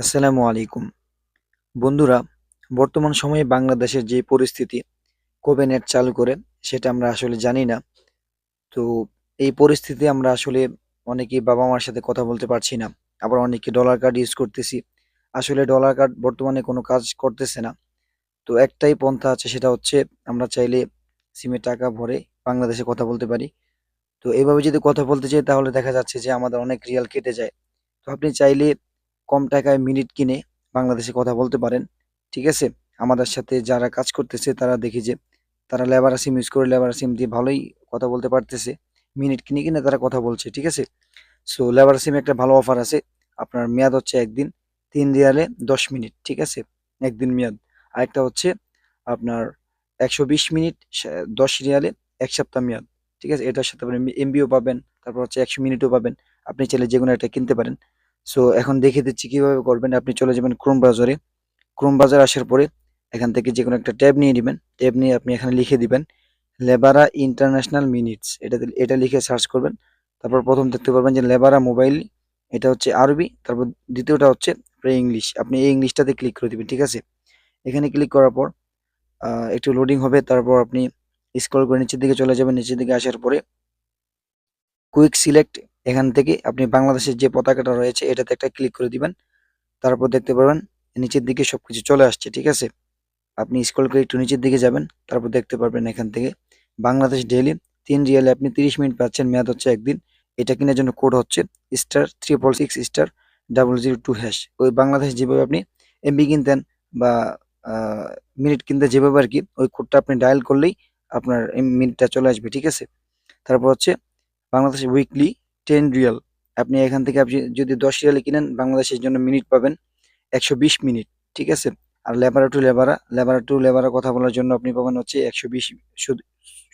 আসসালামু আলাইকুম। বন্ধুরা, বর্তমান সময়ে বাংলাদেশের যে পরিস্থিতি, কবে নেট চালু করে, সেটা আমরা আসলে জানি না। তো এই পরিস্থিতি আমরা আসলে অনেকেই বাবা মার সাথে কথা বলতে পারছি না। আবার অনেকে ডলার কার্ড ইউজ করতেছি। আসলে ডলার কার্ড বর্তমানে কোনো কাজ করতেছে না। তো একটাই পন্থা আছে, সেটা হচ্ছে আমরা চাইলে সিমে টাকা ভরে বাংলাদেশে কথা বলতে পারি। তো এভাবে যদি কথা বলতে চাই তাহলে দেখা যাচ্ছে যে আমাদের অনেক রিয়াল কেটে যায়। তো আপনি চাইলে কম টাকায় মিনিট কিনে বাংলাদেশে কথা বলতে পারেন। ঠিক আছে? আমাদের সাথে যারা কাজ করতেছে, তারা দেখি যে তারা লেবার সিম ইউজ করে লেবার সিম দিয়ে ভালোই কথা বলতে পারতেছে। মিনিট কিনে কিনে তারা কথা বলছে, ঠিক আছে? সো লেবার সিম একটা ভালো অফার আছে। আপনার মেয়াদ হচ্ছে একদিন, তিন রিয়ালে দশ মিনিট, ঠিক আছে? একদিন মেয়াদ। আরেকটা হচ্ছে আপনার একশো বিশ মিনিট দশ রিয়ালে এক সপ্তাহ মেয়াদ, ঠিক আছে? এটার সাথে আপনি এমবিও পাবেন, তারপর হচ্ছে একশো মিনিটও পাবেন। আপনি চাইলে যে কোনো একটা কিনতে পারেন। সো এখন দেখে দিচ্ছি কীভাবে করবেন। আপনি চলে যাবেন ক্রোম ব্রাউজারে ক্রোম ব্রাউজার আসার পরে এখান থেকে যে কোনো একটা ট্যাব নিয়ে নেবেন। ট্যাব নিয়ে আপনি এখানে লিখে দিবেন, লেবারা ইন্টারন্যাশনাল মিনিটস এটা এটা লিখে সার্চ করবেন। তারপর প্রথম দেখতে পারবেন যে লেবারা মোবাইল, এটা হচ্ছে আরবি। তারপর দ্বিতীয়টা হচ্ছে ইংলিশ। আপনি এই ইংলিশটাতে ক্লিক করে দিবেন, ঠিক আছে? এখানে ক্লিক করার পর একটু লোডিং হবে। তারপর আপনি স্ক্রল করে নিচের দিকে চলে যাবেন। নিচের দিকে আসার পরে কুইক সিলেক্ট এখান থেকে আপনি বাংলাদেশের যে পতাকাটা রয়েছে, এটাতে একটা ক্লিক করে দিবেন। তারপর দেখতে পারবেন, নিচের দিকে সবকিছু চলে আসছে, ঠিক আছে? আপনি স্ক্রল করে একটু নিচের দিকে যাবেন, তারপর দেখতে পারবেন এখান থেকে বাংলাদেশ ডেইলি তিন রিয়ালে আপনি তিরিশ মিনিট পাচ্ছেন, মেয়াদ হচ্ছে একদিন। এটা কেনার জন্য কোড হচ্ছে star triple six star double zero two hash ওই বাংলাদেশ যেভাবে আপনি এমবি কিনতেন বা মিনিট কিনতে যেভাবে আর কি, ওই কোডটা আপনি ডায়াল করলেই আপনার মিনিটটা চলে আসবে, ঠিক আছে? তারপর হচ্ছে বাংলাদেশ উইকলি টেন রিয়াল আপনি এখান থেকে আপনি যদি দশ রিয়ালে কিনেন, বাংলাদেশের জন্য মিনিট পাবেন একশো বিশ মিনিট ঠিক আছে? আর লেবারা টু লেবারা লেবারা টু লেবারা কথা বলার জন্য আপনি পাবেন হচ্ছে একশো বিশ শুধু,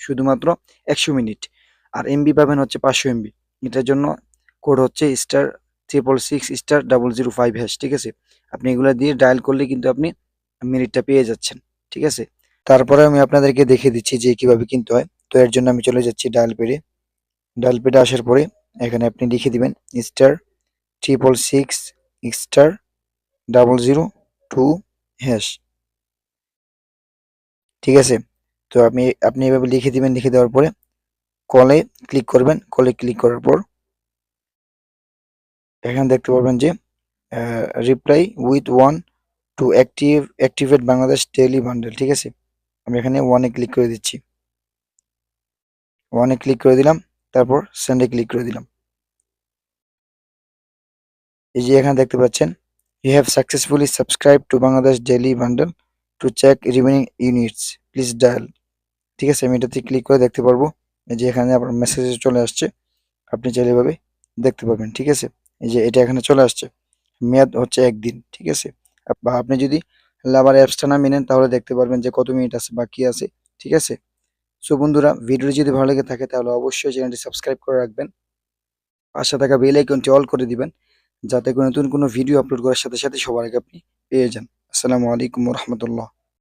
শুধুমাত্র একশো মিনিট আর এমবি পাবেন হচ্ছে পাঁচশো এমবি এটার জন্য কোড হচ্ছে star triple six star double zero five hash ঠিক আছে? আপনি এগুলো দিয়ে ডায়াল করলে কিন্তু আপনি মিনিটটা পেয়ে যাচ্ছেন, ঠিক আছে? তারপরে আমি আপনাদেরকে দেখিয়ে দিচ্ছি যে কীভাবে কিনতে হয়। তো এর জন্য আমি চলে যাচ্ছি ডায়াল পেডে ডায়াল পেডে আসার পরে এখানে আপনি লিখে দিবেন star triple six star double zero two hash ঠিক আছে? তো আপনি আপনি এভাবে লিখে দিবেন, লিখে দেওয়ার পরে কলে ক্লিক করবেন। কলে ক্লিক করার পর এখানে দেখতে পারবেন যে reply with one two active activate Bangladesh daily bundle ঠিক আছে? আমি এখানে ওয়ানে ক্লিক করে দিচ্ছি। ওয়ানে ক্লিক করে দিলাম। তারপর সেন্ডে ক্লিক করে দিলাম। এই যে এখানে দেখতে পাচ্ছেন you have successfully subscribe to Bangladesh daily bundle to check remaining units please dial ঠিক আছে, আমি এটাতে ক্লিক করে দেখতে পারব। এই যে এখানে আপনার মেসেজ চলে আসছে। আপনি চাইলে এভাবে দেখতে পাবেন ঠিক আছে? এই যে এটা এখানে চলে আসছে। মেয়াদ হচ্ছে একদিন, ঠিক আছে? বা আপনি যদি লাভার অ্যাপসটা না মেনেন, তাহলে দেখতে পারবেন যে কত মিনিট আছে, বাকি আছে, ঠিক আছে? সো বন্ধুরা ভিডিওটি যদি ভালো লেগে থাকে, তাহলে অবশ্যই চ্যানেলটি সাবস্ক্রাইব করে রাখবেন। পাশে থাকা বেল আইকনটি অল করে দিবেন, যাতে করে নতুন কোনো ভিডিও আপলোড করার সাথে সাথে সবার আগে আপনি পেয়ে যান। আসসালামু আলাইকুম রহমতুল্লাহ।